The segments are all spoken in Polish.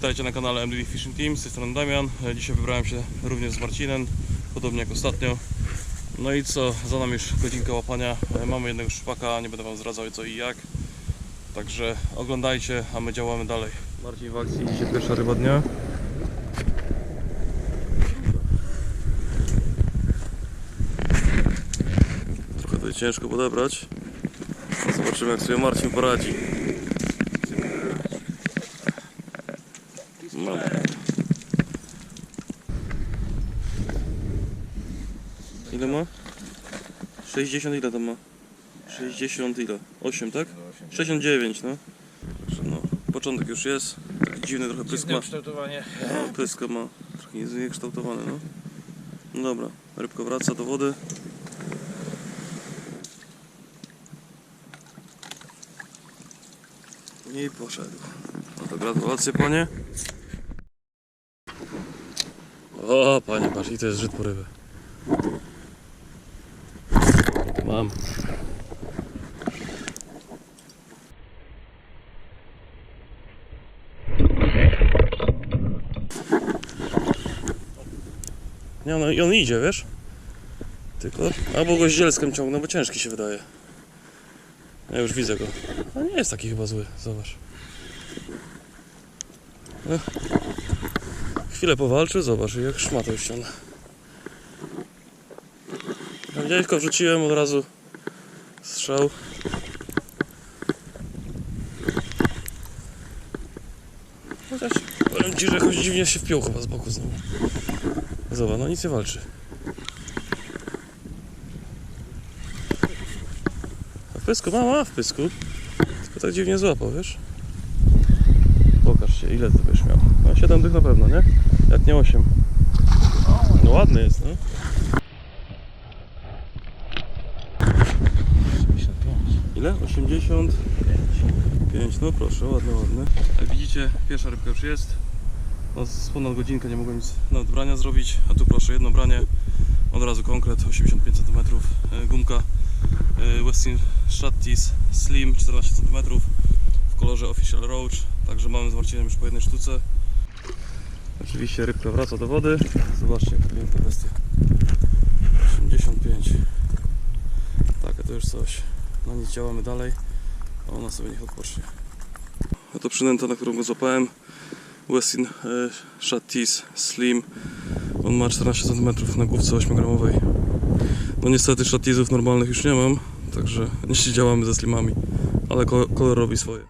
Witajcie na kanale MDV Fishing Team, z tej strony Damian. E, Dzisiaj wybrałem się również z Marcinem, podobnie jak ostatnio. No i co, za nami już godzinka łapania. E, Mamy jednego szpaka, nie będę Wam zdradzał co i jak. Także oglądajcie, a my działamy dalej. Marcin w akcji, dzisiaj pierwsza ryba dnia. Trochę jest ciężko podebrać. Zobaczymy jak sobie Marcin poradzi. No. Ile ma? 60 ile tam ma? 60 ile? 8 tak? 69 no. Także no, początek już jest. Taki dziwny trochę pysk ma. kształtowanie. No, pyska ma. Trochę jest niekształtowany no. No dobra, rybka wraca do wody. I poszedł. No to gratulacje panie. O panie, patrz i to jest żyd po rybę. Mam. Nie, no i on idzie, wiesz? Tylko albo go z zielskiem ciągnę, bo ciężki się wydaje. Ja już widzę go. A nie jest taki chyba zły, zobacz. Ech. Chwilę powalczy, zobacz, jak szmatę już ściągnę. Go wrzuciłem od razu strzał. Chociaż powiem Ci, że jakoś dziwnie się wpiął chyba z boku znowu. Zobacz, no nic nie walczy. A w pysku, ma, ma w pysku. Tylko tak dziwnie złapał, wiesz? Pokaż się, ile ty byś miał. No 7 tych na pewno, nie? Jak nie 8. No ładny jest, no. 85. Ile? 85. No proszę, ładny, ładny. Jak widzicie, pierwsza rybka już jest. No, z ponad godzinkę nie mogłem nic nawet brania zrobić, a tu proszę jedno branie. Od razu konkret 85 cm. e, Gumka e, Westin Shattis Slim 14 cm w kolorze Official Roach. Także mamy z Marcinem już po jednej sztuce. Oczywiście rybka wraca do wody. Zobaczcie, jaka piękna bestia. 85. Takie to już coś. No nic, działamy dalej. A ona sobie niech odpocznie. A to przynęta, na którą go złapałem. Westin e, Shattis Slim. On ma 14 cm na główce 8 gramowej. No niestety Shattisów normalnych już nie mam, także nie działamy ze slimami, ale ko- kolor robi swoje.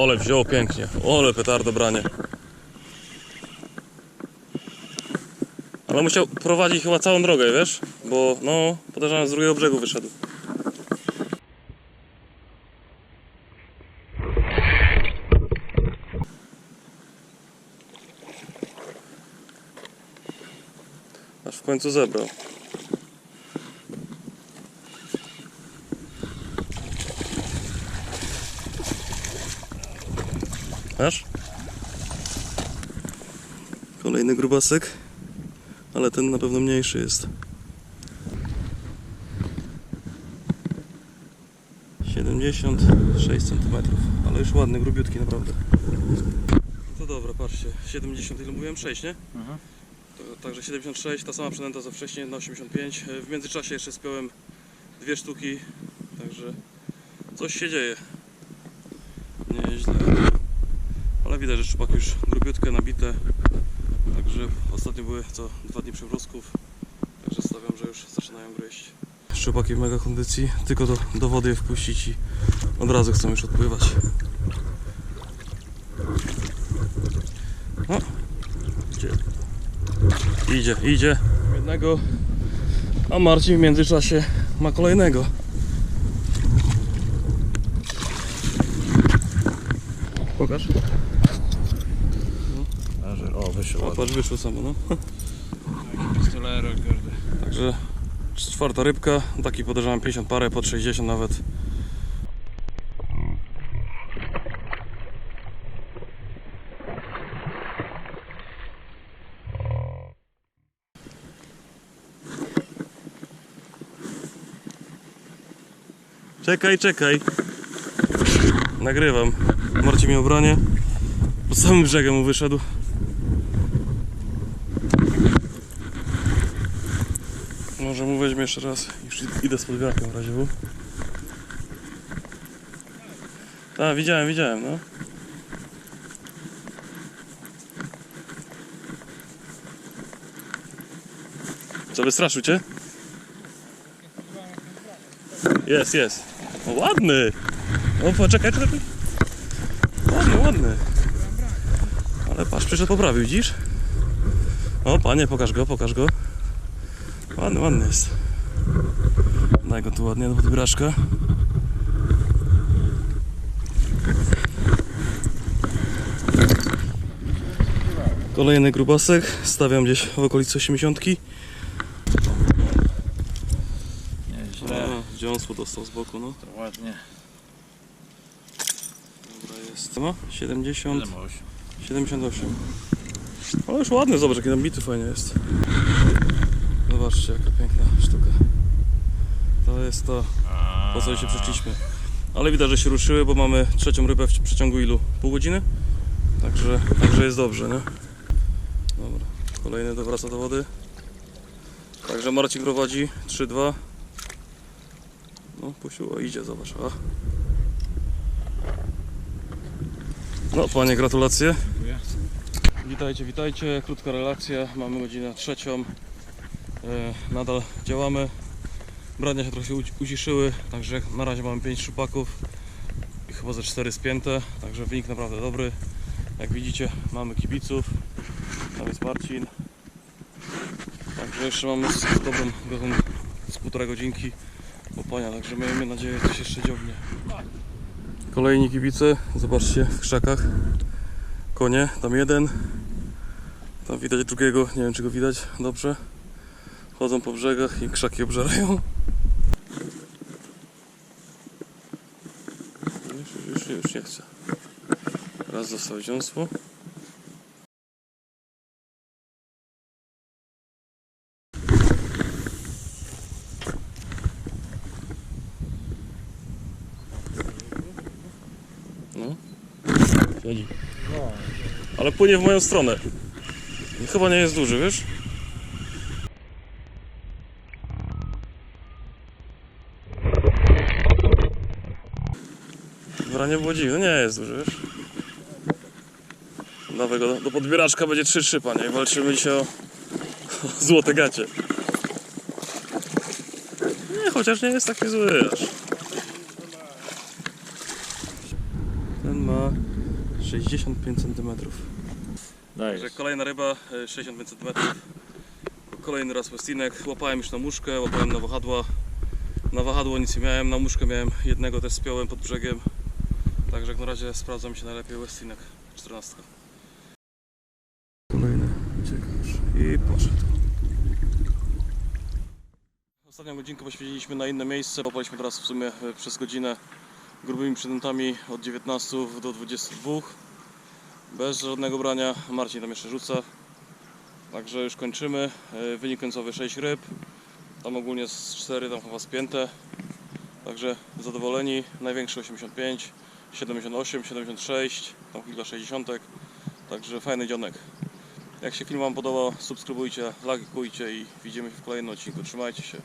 Ole wziął pięknie, ole petardo branie. Ale musiał prowadzić chyba całą drogę, wiesz? Bo no, podejrzewam z drugiego brzegu wyszedł. Aż w końcu zebrał. Masz? Kolejny grubasek, ale ten na pewno mniejszy jest. 76 cm, ale już ładny, grubiutki naprawdę. No to dobra, patrzcie, 70 ile mówiłem? 6, nie? Mhm. To, także 76, ta sama przynęta co wcześniej, na 85. W międzyczasie jeszcze spiąłem dwie sztuki, także coś się dzieje. Nieźle. Widać, że szczupak już grubiutkę nabite. Także ostatnio były co dwa dni przewrosków. Także stawiam, że już zaczynają gryźć. Szczupaki w mega kondycji, tylko do, do wody je wpuścić i od razu chcą już odpływać. No, idzie. Idzie, idzie. Jednego, a Marcin w międzyczasie ma kolejnego. Pokaż. O, wyszło. O, patrz, wyszło samo, no. Pistolero, kurde. Także czwarta rybka, taki podejrzewam 50 parę, pod 60 nawet. Czekaj, czekaj. Nagrywam. Marcin mi obranie. Po samym brzegiem mu wyszedł. Może mu weźmie jeszcze raz. Już idę z podwiarką w razie W. Tak, widziałem, widziałem, no. Co, wystraszył cię? Jest, jest. O, ładny! O, poczekaj, czekaj. Ładny, ładny. Ale patrz, przyszedł poprawił, widzisz? O, panie, pokaż go, pokaż go. Ładny, ładny jest. Daj go tu ładnie do podbieraszka. Kolejny grubasek. Stawiam gdzieś w okolicy 80. Nieźle. Dziąsło dostał z boku, no. To ładnie. Dobra jest. Co ma? 70, Ile ma osiem? 78. Ale już ładny, zobacz jaki tam bity fajnie jest. Zobaczcie jaka piękna sztuka. To jest to, po co się przyszliśmy. Ale widać, że się ruszyły, bo mamy trzecią rybę w przeciągu ilu? Pół godziny? Także, także jest dobrze, nie? Dobra, kolejny dowraca do wody. Także Marcin prowadzi 3-2. No, puściło, idzie, zobacz. A. No, panie, gratulacje. Dziękuję. Witajcie, witajcie. Krótka relacja. Mamy godzinę trzecią. E, nadal działamy. Brania się trochę uci- uciszyły, także na razie mamy 5 szupaków i chyba ze 4 spięte, także wynik naprawdę dobry. Jak widzicie, mamy kibiców. Tam jest Marcin. Także jeszcze mamy z dobrą gotową z półtora godzinki także miejmy nadzieję, że coś jeszcze dziobnie. Kolejni kibice, zobaczcie w krzakach konie, tam jeden. Tam widać drugiego, nie wiem czy go widać dobrze. Chodzą po brzegach i krzaki obżerają. Już, już, już, nie chcę. Raz został dziąsło. No. Siedzi. Ale płynie w moją stronę. Chyba nie jest duży, wiesz? Branie było dziwne, nie jest duży, wiesz? Dawaj go do, do podbieraczka, będzie 3-3, panie. Walczymy dzisiaj o, o złote gacie. Nie, chociaż nie jest taki zły aż. Ten ma 65 cm. Także kolejna ryba, e, 65 cm. Kolejny raz westinek. Łapałem już na muszkę, łapałem na wahadła. Na wahadło nic nie miałem, na muszkę miałem jednego też spiąłem pod brzegiem. Także jak na razie sprawdza mi się najlepiej westinek 14. Kolejny uciekasz i poszedł. Ostatnią godzinkę poświęciliśmy na inne miejsce. Łapaliśmy teraz w sumie e, przez godzinę grubymi przynętami od 19 do 22 bez żadnego brania. Marcin tam jeszcze rzuca. Także już kończymy. E, Wynik końcowy 6 ryb. Tam ogólnie z 4 tam chyba spięte. Także zadowoleni. Największy 85, 78, 76, tam kilka 60. Także fajny dzionek. Jak się film Wam podobał, subskrybujcie, lajkujcie i widzimy się w kolejnym odcinku. Trzymajcie się.